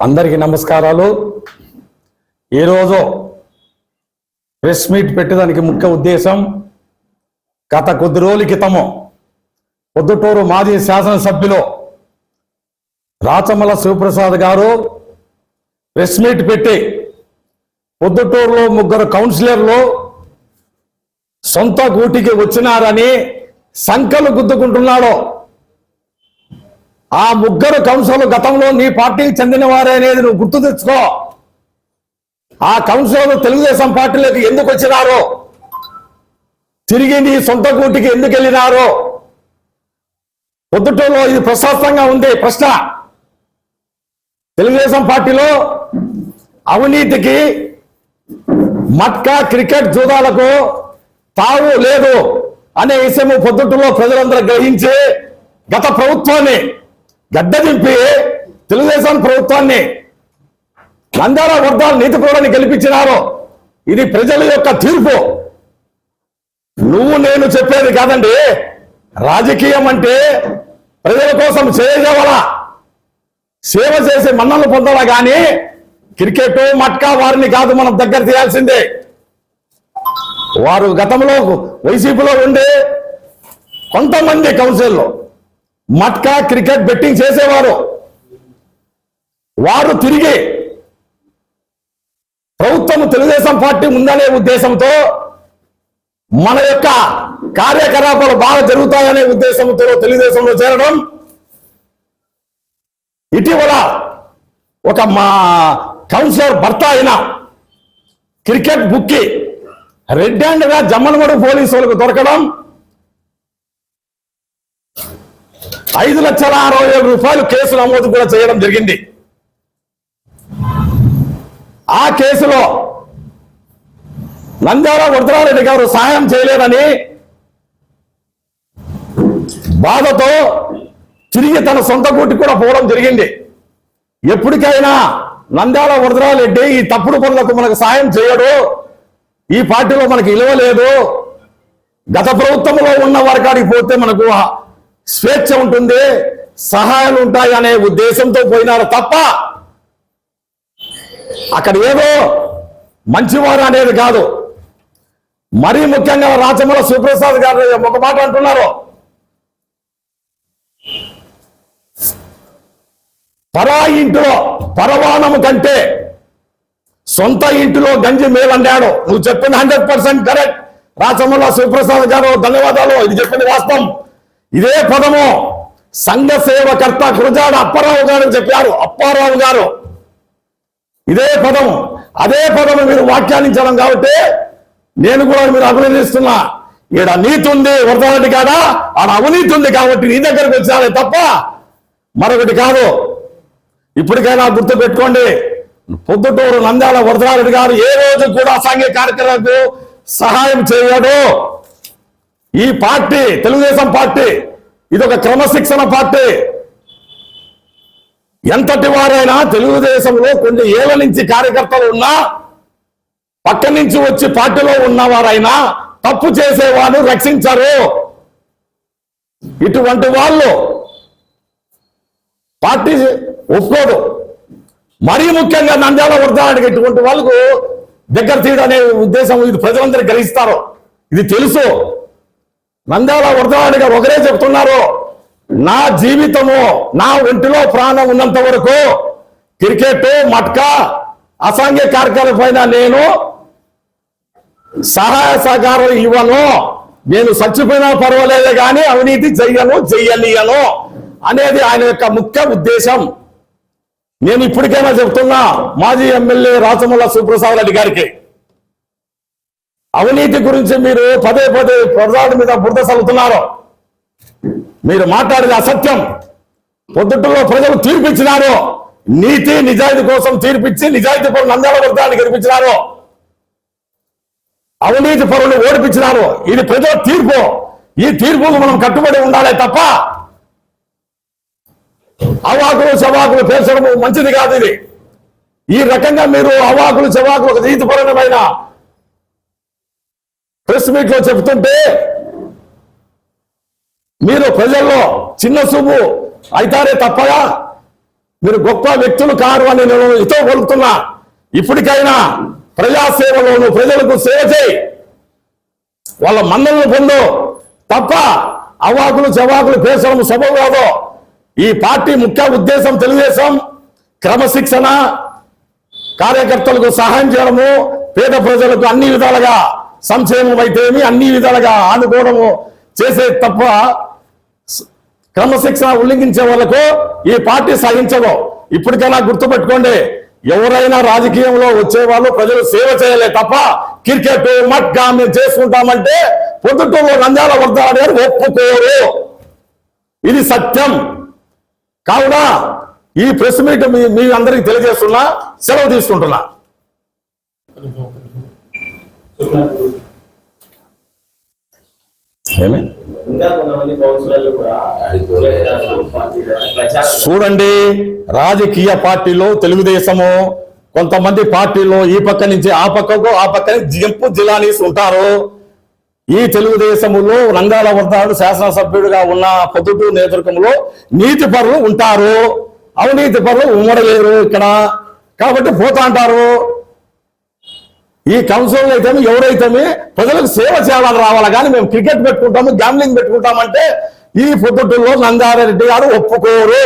అందరికీ నమస్కారాలు. ఈరోజు ప్రెస్ మీట్ పెట్టడానికి ముఖ్య ఉద్దేశం గత కొద్ది రోజుల క్రితము పొద్దుటూరు మాజీ శాసనసభ్యులు రాచమల శివప్రసాద్ గారు ప్రెస్ మీట్ పెట్టి పొద్దుటూరులో ముగ్గురు కౌన్సిలర్లు సొంత గూటికి వచ్చినారని సంఖలు గుద్దుకుంటున్నాడు. ఆ ముగ్గురు కౌన్సిల్ గతంలో నీ పార్టీకి చెందిన వారే అనేది నువ్వు గుర్తు తెచ్చుకో. ఆ కౌన్సిలర్ తెలుగుదేశం పార్టీలోకి ఎందుకు వచ్చినారో? తిరిగి నీ సొంత గూటికి ఎందుకు వెళ్ళినారో? పొద్దుటూరులో ఇది ప్రశాస్తంగా ఉంది ప్రశ్న. తెలుగుదేశం పార్టీలో అవినీతికి మట్కా క్రికెట్ జూదాలకు తావు లేదు అనే విషయం పొద్దుటూరులో ప్రజలందరూ గ్రహించి గత ప్రభుత్వాన్ని గడ్డ దింపి తెలుగుదేశం ప్రభుత్వాన్ని నందాల వర్గాలు నీతి పౌరాన్ని గెలిపించినారు. ఇది ప్రజల యొక్క తీర్పు. నువ్వు నేను చెప్పేది కాదండి. రాజకీయం అంటే ప్రజల కోసం చేయగల సేవ చేసే మన్నలు పొందాలా కానీ క్రికెట్ మట్కా వారిని కాదు మనం దగ్గర తీయాల్సిందే. వారు గతంలో వైసీపీలో ఉండే కొంతమంది కౌన్సిల్లో మట్కా క్రికెట్ బెట్టింగ్ చేసేవారు. వారు తిరిగి ప్రభుత్వం తెలుగుదేశం పార్టీ ఉందనే ఉద్దేశంతో మన యొక్క కార్యకలాపాలు బాగా జరుగుతాయనే ఉద్దేశంతో తెలుగుదేశంలో చేరడం. ఇటీవల ఒక మా కౌన్సిలర్ భర్త అయిన క్రికెట్ బుక్కి రెడ్ అండ్గా గా జమ్మలమడు పోలీసు వాళ్ళకు దొరకడం. ఐదు లక్షల అరవై ఏడు రూపాయలు కేసు నమోదు కూడా చేయడం జరిగింది. ఆ కేసులో నంద్యాల వరదరారెడ్డి గారు సహాయం చేయలేదని బాధతో తిరిగి తన సొంత గూటికి కూడా పోవడం జరిగింది. ఎప్పటికైనా నంద్యాల వరదరారెడ్డి ఈ తప్పుడు పనులకు మనకు సాయం చేయడు. ఈ పార్టీలో మనకి ఇలవలేదు లేదు గత ప్రభుత్వంలో ఉన్న వారి కాడికి పోతే మనకు స్వేచ్ఛ ఉంటుంది సహాయాలు ఉంటాయి అనే ఉద్దేశంతో పోయినారు తప్ప అక్కడ ఏదో మంచివారు అనేది కాదు. మరీ ముఖ్యంగా రాచమల శివప్రసాద్ గారు ఒక మాట అంటున్నారు. పరా ఇంటిలో పరవాణము కంటే సొంత ఇంటిలో గంజి మేలన్నాడు నువ్వు చెప్పింది hundred percent correct. Rachamalla Sivaprasad గారు ధన్యవాదాలు. ఇది చెప్పింది వాస్తవం. ఇదే పదము. సంఘ సేవకర్త గురజాడ అప్పారావు గారు చెప్పారు. అప్పారావు గారు. ఇదే పదము. అదే పదము మీరు వ్యాఖ్యానించడం కాబట్టి నేను కూడా మీరు అభినందిస్తున్నా. ఈడ నీతి ఉంది వరదరెడ్డి కాదా? ఆడ అవినీతి ఉంది కాబట్టి నీ దగ్గరకు వచ్చానే తప్ప మరొకటి కాదు. ఇప్పటికైనా గుర్తు పెట్టుకోండి పొద్దుటూరు నంద్యాల వరదరారెడ్డి గారు ఏ రోజు కూడా అసాంఘిక కార్యక్రమాలకు సహాయం చేయడు. ఈ పార్టీ తెలుగుదేశం పార్టీ ఇది ఒక క్రమశిక్షణ పార్టీ. ఎంతటి వారైనా తెలుగుదేశంలో కొన్ని ఏళ్ళ నుంచి కార్యకర్తలు ఉన్నా పక్క నుంచి వచ్చి పార్టీలో ఉన్నవారైనా తప్పు చేసేవారు రక్షించరు. ఇటువంటి వాళ్ళు పార్టీ ఒప్పుకోదు మరీ ముఖ్యంగా నంద్యాల వర్ధానికి ఇటువంటి వాళ్ళకు దగ్గర తీయడం అనే ఉద్దేశం ఇది ప్రజలందరూ గ్రహిస్తారు ఇది తెలుసు. నంద్యాల వరదరాడి గారు ఒకరే చెప్తున్నారు నా జీవితము నా ఒంటిలో ప్రాణం ఉన్నంత వరకు క్రికెట్ మట్కా అసాంఘ్య కార్యక్రమాల పైన నేను సహాయ సహకారం ఇవ్వను. నేను చచ్చిపోయినా పర్వాలేదు కానీ అవినీతి చెయ్యను చెయ్యనియను అనేది ఆయన యొక్క ముఖ్య ఉద్దేశం. నేను ఇప్పటికైనా చెప్తున్నా మాజీ ఎమ్మెల్యే రాచమల్ల సుప్రసాద్ రెడ్డి గారికి. అవినీతి గురించి మీరు పదే పదే ప్రజల మీద బురద చల్లుతున్నారు. మీరు మాట్లాడేది అసత్యం. పొద్దుట్లో ప్రజలు తీర్పిచ్చినారు. నీతి నిజాయితీ కోసం తీర్పిచ్చి నిజాయితీ పరులు నంద్యాల వర్గాన్ని గెలిపించినారు. అవినీతి పరులు ఓడిపించినారు. ఇది ప్రజల తీర్పు. ఈ తీర్పుకు మనం కట్టుబడి ఉండాలి తప్ప అవాకులు చవాకులు పేర్చడం మంచిది కాదు ఇది. ఈ రకంగా మీరు అవాకులు చవాకులు ఒక నీతిపరమైన ప్రెస్ మీట్లో మీరు ప్రజల్లో చిన్న చూపు అవుతారే తప్పగా మీరు గొప్ప వ్యక్తులు కారు అని నేను ఇతో కొలుతున్నా ఇప్పటికైనా ప్రజాసేవలోను ప్రజలకు సేవ చేయి. వాళ్ళ మన్నలను పొందు. తప్ప అవాకులు చవాకులు పేర్చడం సభ కాదు. ఈ పార్టీ ముఖ్య ఉద్దేశం తెలుగుదేశం క్రమశిక్షణ కార్యకర్తలకు సహాయం చేయడము పేద ప్రజలకు అన్ని విధాలుగా సంక్షేమం అయితేమి అన్ని విధాలుగా ఆదుకోవడము చేసే తప్ప క్రమశిక్షణ ఉల్లంఘించే వాళ్ళకు ఈ పార్టీ సహించదు. ఇప్పటికైనా గుర్తుపెట్టుకోండి ఎవరైనా రాజకీయంలో వచ్చే వాళ్ళు ప్రజలు సేవ చేయలే తప్ప క్రికెట్ మట్గా మేము చేసుకుంటామంటే పొద్దుటూరులో నంద్యాల వర్ధాలు గారు ఒప్పుకోరు. ఇది సత్యం. కావున ఈ ప్రెస్ మీట్ మీ అందరికి తెలియజేస్తున్నా సెలవు తీసుకుంటున్నా. చూడండి రాజకీయ పార్టీలో తెలుగుదేశము కొంతమంది పార్టీలో ఈ పక్క నుంచి ఆ పక్కకు ఆ పక్క జంపు జిలానీస్ ఉంటారు. ఈ తెలుగుదేశములో రంగాల వర్ధాడు శాసనసభ్యుడిగా ఉన్న పొద్దుటూరు నేతృత్వంలో నీతి పరులు ఉంటారు. అవినీతి పరులు ఉమ్మడలేరు ఇక్కడ. కాబట్టి పోతా అంటారు ఈ కౌన్సిల్ అయితే ఎవరైతే ప్రజలకు సేవ చేయాలని రావాలి? కానీ మేము క్రికెట్ పెట్టుకుంటాము గ్యాంబ్లింగ్ పెట్టుకుంటామంటే ఈ పొద్దుటూరులో నందారెడ్డి గారు ఒప్పుకోరు.